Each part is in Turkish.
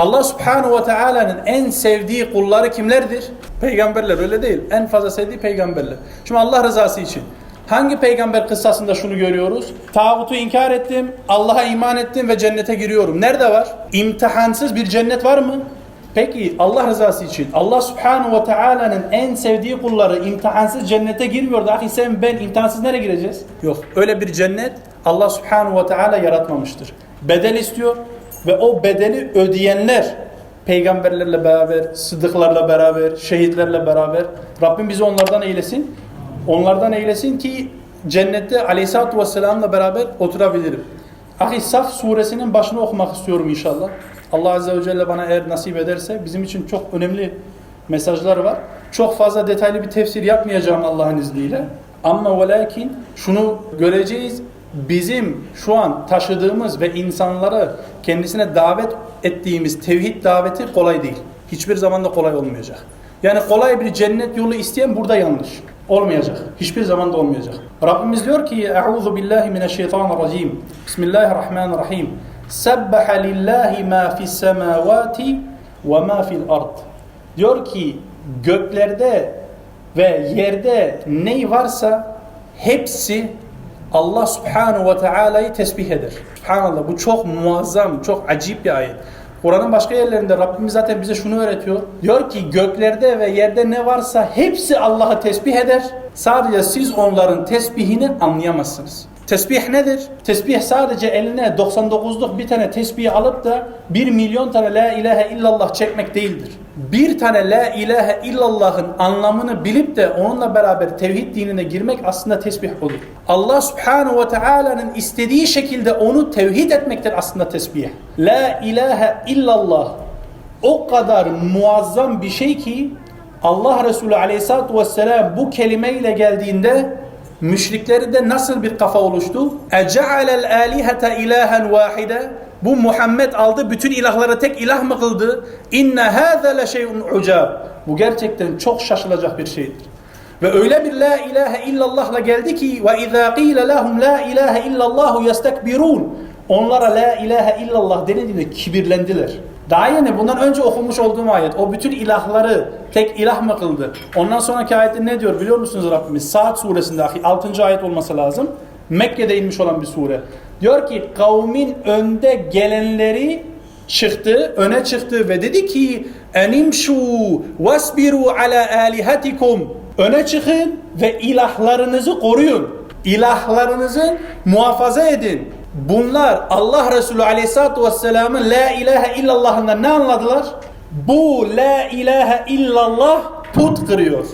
Allah subhanahu ve teala'nın en sevdiği kulları kimlerdir? Peygamberler öyle değil. En fazla sevdiği peygamberler. Şimdi Allah rızası için hangi peygamber kıssasında şunu görüyoruz? Tağutu inkar ettim, Allah'a iman ettim ve cennete giriyorum. Nerede var? İmtihansız bir cennet var mı? Peki Allah rızası için Allah subhanahu ve teala'nın en sevdiği kulları imtihansız cennete girmiyordu. Ahi sen ben imtihansız nereye gireceğiz? Yok. Öyle bir cennet Allah subhanahu ve teala yaratmamıştır. Bedel istiyor ve o bedeli ödeyenler peygamberlerle beraber, sıddıklarla beraber, şehitlerle beraber Rabbim bizi onlardan eylesin. Onlardan eylesin ki cennette aleyhissalatü vesselamla beraber oturabilirim. Ahi Saf suresinin başını okumak istiyorum inşallah. Allah Azze ve Celle bana eğer nasip ederse bizim için çok önemli mesajlar var. Çok fazla detaylı bir tefsir yapmayacağım Allah'ın izniyle. Ama ve lakin şunu göreceğiz. Bizim şu an taşıdığımız ve insanları kendisine davet ettiğimiz tevhid daveti kolay değil. Hiçbir zaman da kolay olmayacak. Yani kolay bir cennet yolu isteyen burada yanlış. Olmayacak. Hiçbir zaman da olmayacak. Rabbimiz diyor ki Euzu billahi mineşşeytanirracim. Bismillahirrahmanirrahim. Sebbaha lillahi ma fis semavati ve ma fil ard. Diyor ki göklerde ve yerde ne varsa hepsi Allah subhanahu ve teala'yı tesbih eder. Subhanallah bu çok muazzam, çok acip bir ayet. Kur'an'ın başka yerlerinde Rabbimiz zaten bize şunu öğretiyor. Diyor ki göklerde ve yerde ne varsa hepsi Allah'ı tesbih eder. Sadece siz onların tesbihini anlayamazsınız. Tesbih nedir? Tesbih sadece eline 99'luk bir tane tesbihi alıp da 1 milyon tane la ilahe illallah çekmek değildir. Bir tane la ilahe illallah'ın anlamını bilip de onunla beraber tevhid dinine girmek aslında tesbih olur. Allah subhanahu ve teala'nın istediği şekilde onu tevhid etmektir aslında tesbih. La ilahe illallah o kadar muazzam bir şey ki Allah Resulü aleyhissalatu vesselam bu kelimeyle geldiğinde müşrikleri de nasıl bir kafa oluştu? Ece'alel alihete ilahen vahide bu Muhammed aldı bütün ilahları tek ilah mı kıldı? İnne hâze le şeyun ucab. Bu gerçekten çok şaşılacak bir şeydir. Ve öyle bir la ilahe illallah'la geldi ki ve izâ qîle lehum la ilahe illallahu yestekbirûn. Onlara la ilahe illallah denildiğinde kibirlendiler. Daha yeni bundan önce okumuş olduğum ayet o bütün ilahları tek ilah mı kıldı? Ondan sonraki ayette ne diyor biliyor musunuz Rabbimiz? Saat suresinde 6. ayet olması lazım. Mekke'de inmiş olan bir sure. Diyor ki kavmin önde gelenleri çıktı, öne çıktı ve dedi ki enimşu vasbiru ala alihatikum öne çıkın ve ilahlarınızı koruyun. İlahlarınızı muhafaza edin. Bunlar Allah Resulü Aleyhisselatü Vesselam'ın La ilahe illallah'ından ne anladılar? Bu La ilahe illallah put kırıyor.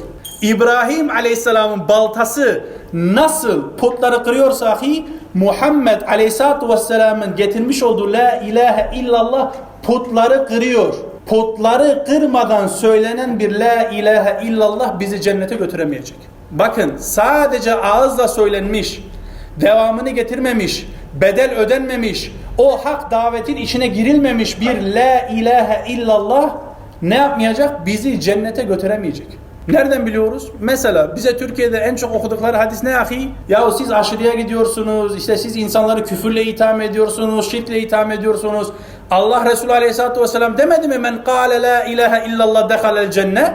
İbrahim Aleyhisselam'ın baltası nasıl putları kırıyorsa ahi Muhammed Aleyhisselatü Vesselam'ın getirmiş olduğu La ilahe illallah putları kırıyor. Putları kırmadan söylenen bir La ilahe illallah bizi cennete götüremeyecek. Bakın sadece ağızla söylenmiş, devamını getirmemiş, bedel ödenmemiş, o hak davetin içine girilmemiş bir la ilahe illallah ne yapmayacak? Bizi cennete götüremeyecek. Nereden biliyoruz? Mesela bize Türkiye'de en çok okudukları hadis ne ahi? Ya siz aşırıya gidiyorsunuz, işte siz insanları küfürle itham ediyorsunuz, şirkle itham ediyorsunuz. Allah Resulü Aleyhisselatü Vesselam demedi mi? Men kâle la ilahe illallah dehalel cennet.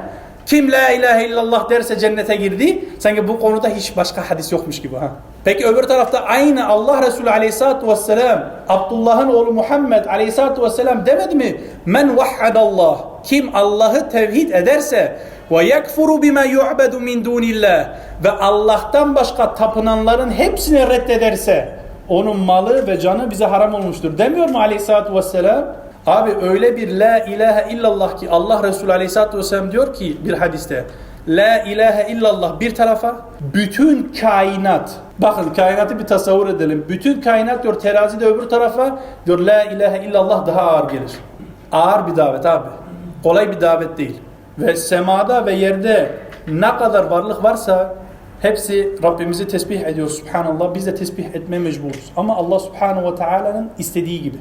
Kim la ilahe illallah derse cennete girdi. Sanki bu konuda hiç başka hadis yokmuş gibi. ha. Peki öbür tarafta aynı Allah Resulü aleyhissalatu vesselam Abdullah'ın oğlu Muhammed aleyhissalatu vesselam demedi mi? Men vahhadallah. Kim Allah'ı tevhid ederse ve yekfuru bima yu'bedu min dunillah. Ve Allah'tan başka tapınanların hepsini reddederse onun malı ve canı bize haram olmuştur. Demiyor mu aleyhissalatu vesselam? Abi öyle bir la ilahe illallah ki Allah Resulü Aleyhisselatü Vesselam diyor ki bir hadiste La ilahe illallah bir tarafa bütün kainat bakın kainatı bir tasavvur edelim. Bütün kainat diyor terazide öbür tarafa diyor la ilahe illallah daha ağır gelir. Ağır bir davet abi. Kolay bir davet değil ve semada ve yerde ne kadar varlık varsa hepsi Rabbimizi tesbih ediyor. Subhanallah biz de tesbih etmeye mecburuz. Ama Allah subhanahu ve teala'nın istediği gibi